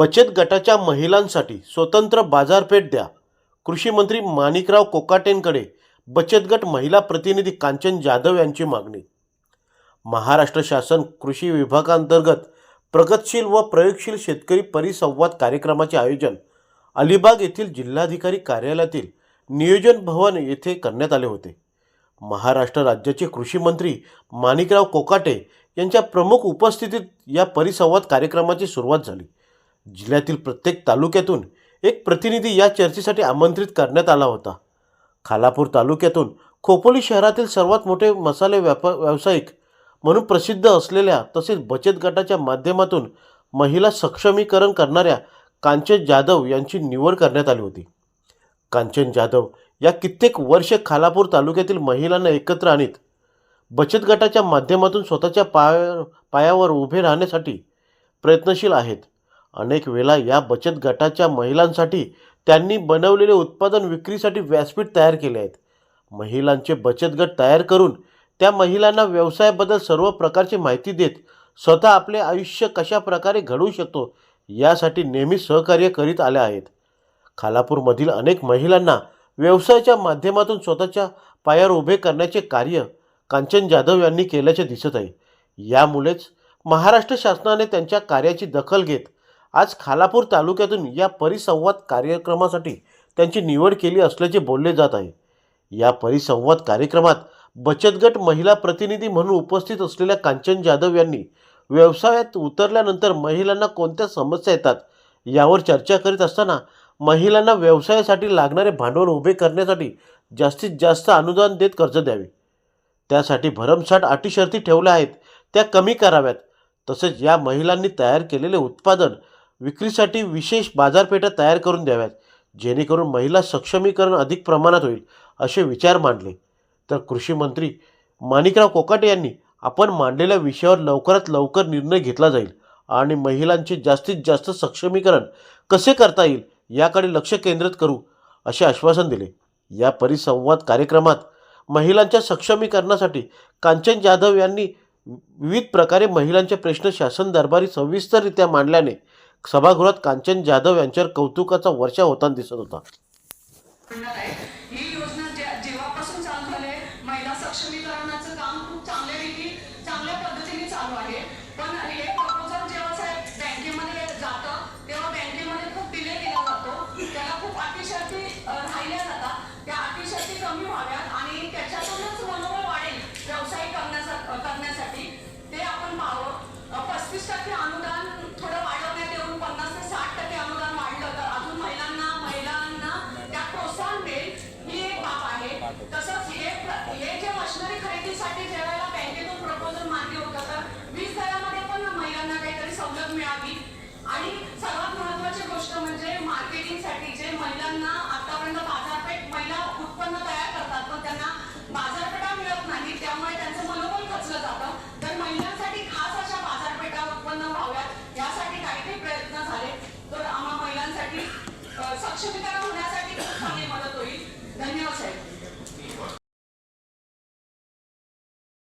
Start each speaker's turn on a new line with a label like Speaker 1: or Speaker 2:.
Speaker 1: बचत गटाच्या महिलांसाठी स्वतंत्र बाजारपेठ द्या. कृषी मंत्री माणिकराव कोकाटेंकडे बचत गट महिला प्रतिनिधी कांचन जाधव यांची मागणी. महाराष्ट्र शासन कृषी विभागांतर्गत प्रगतशील व प्रयोगशील शेतकरी परिसंवाद कार्यक्रमाचे आयोजन अलिबाग येथील जिल्हाधिकारी कार्यालयातील नियोजन भवन येथे करण्यात आले होते. महाराष्ट्र राज्याचे कृषी मंत्री माणिकराव कोकाटे यांच्या प्रमुख उपस्थितीत या परिसंवाद कार्यक्रमाची सुरुवात झाली. जिल्ह्यातील प्रत्येक तालुक्यातून एक प्रतिनिधी या चर्चेसाठी आमंत्रित करण्यात आला होता. खालापूर तालुक्यातून खोपोली शहरातील सर्वात मोठे मसाले व्याप व्यावसायिक म्हणून प्रसिद्ध असलेल्या तसेच बचत गटाच्या माध्यमातून महिला सक्षमीकरण करणाऱ्या कांचन जाधव यांची निवड करण्यात आली होती. कांचन जाधव या कित्येक वर्ष खालापूर तालुक्यातील महिलांना एकत्र आणीत बचत गटाच्या माध्यमातून स्वतःच्या पाय पायावर उभे राहण्यासाठी प्रयत्नशील आहेत. अनेक वेळा या बचत गटाच्या महिलांसाठी त्यांनी बनवलेले उत्पादन विक्रीसाठी व्यासपीठ तयार केले आहेत. महिलांचे बचत गट तयार करून त्या महिलांना व्यवसायाबद्दल सर्व प्रकारची माहिती देत स्वतः आपले आयुष्य कशा प्रकारे घडवू शकतो यासाठी नेहमी सहकार्य करीत आल्या आहेत. खालापूरमधील अनेक महिलांना व्यवसायाच्या माध्यमातून स्वतःच्या पायावर उभे करण्याचे कार्य कांचन जाधव यांनी केल्याचे दिसत आहे. यामुळेच महाराष्ट्र शासनाने त्यांच्या कार्याची दखल घेत आज खालापूर तालुक्यातून या परिसंवाद कार्यक्रमासाठी त्यांची निवड केली असल्याचे बोलले जात आहे. या परिसंवाद कार्यक्रमात बचत गट महिला प्रतिनिधी म्हणून उपस्थित असलेल्या कांचन जाधव यांनी व्यवसायात उतरल्यानंतर महिलांना कोणत्या समस्या येतात यावर चर्चा करीत असताना महिलांना व्यवसायासाठी लागणारे भांडवल उभे करण्यासाठी जास्तीत जास्त अनुदान देत कर्ज द्यावे. त्यासाठी भरमसाठ अटीशर्ती ठेवल्या आहेत त्या कमी कराव्यात. तसेच या महिलांनी तयार केलेले उत्पादन विक्रीसाठी विशेष बाजारपेठा तयार करून द्याव्यात जेणेकरून महिला सक्षमीकरण अधिक प्रमाणात होईल असे विचार मांडले. तर कृषी मंत्री माणिकराव कोकाटे यांनी आपण मांडलेल्या विषयावर लवकरात लवकर निर्णय घेतला जाईल आणि महिलांचे जास्तीत जास्त सक्षमीकरण कसे करता येईल याकडे लक्ष केंद्रित करू असे आश्वासन दिले. या परिसंवाद कार्यक्रमात महिलांच्या सक्षमीकरणासाठी कांचन जाधव यांनी विविध प्रकारे महिलांचे प्रश्न शासन दरबारी सविस्तररित्या मांडल्याने सभागृहात कांचन जाधव यांच्यावर कौतुकाचा वर्षा होताना दिसत होता.
Speaker 2: ही योजना जेव्हापासून चालू महिला सक्षमीकरणाचं काम खूप चांगल्या रीती चांगल्या पद्धतीने चालू आहे. पण हे प्रपोजल जेव्हा साहेब बँकेमध्ये जातं तेव्हा बँकेमध्ये खूप डिले केला जातो. त्याला खूप अटीशर्ती राहिल्या जातात. त्या अटीशर्ती कमी व्हाव्या महिलांना आतापर्यंत बाजारपेठ महिला उत्पन्न तयार करतात पण त्यांना बाजारपेठा मिळत नाही त्यामुळे त्यांचं मनोबल खचलं जातं. तर महिलांसाठी खास अशा बाजारपेठा उत्पन्न व्हाव्यात यासाठी काही काही प्रयत्न झाले. तर आम्हा महिलांसाठी सक्षमीकरण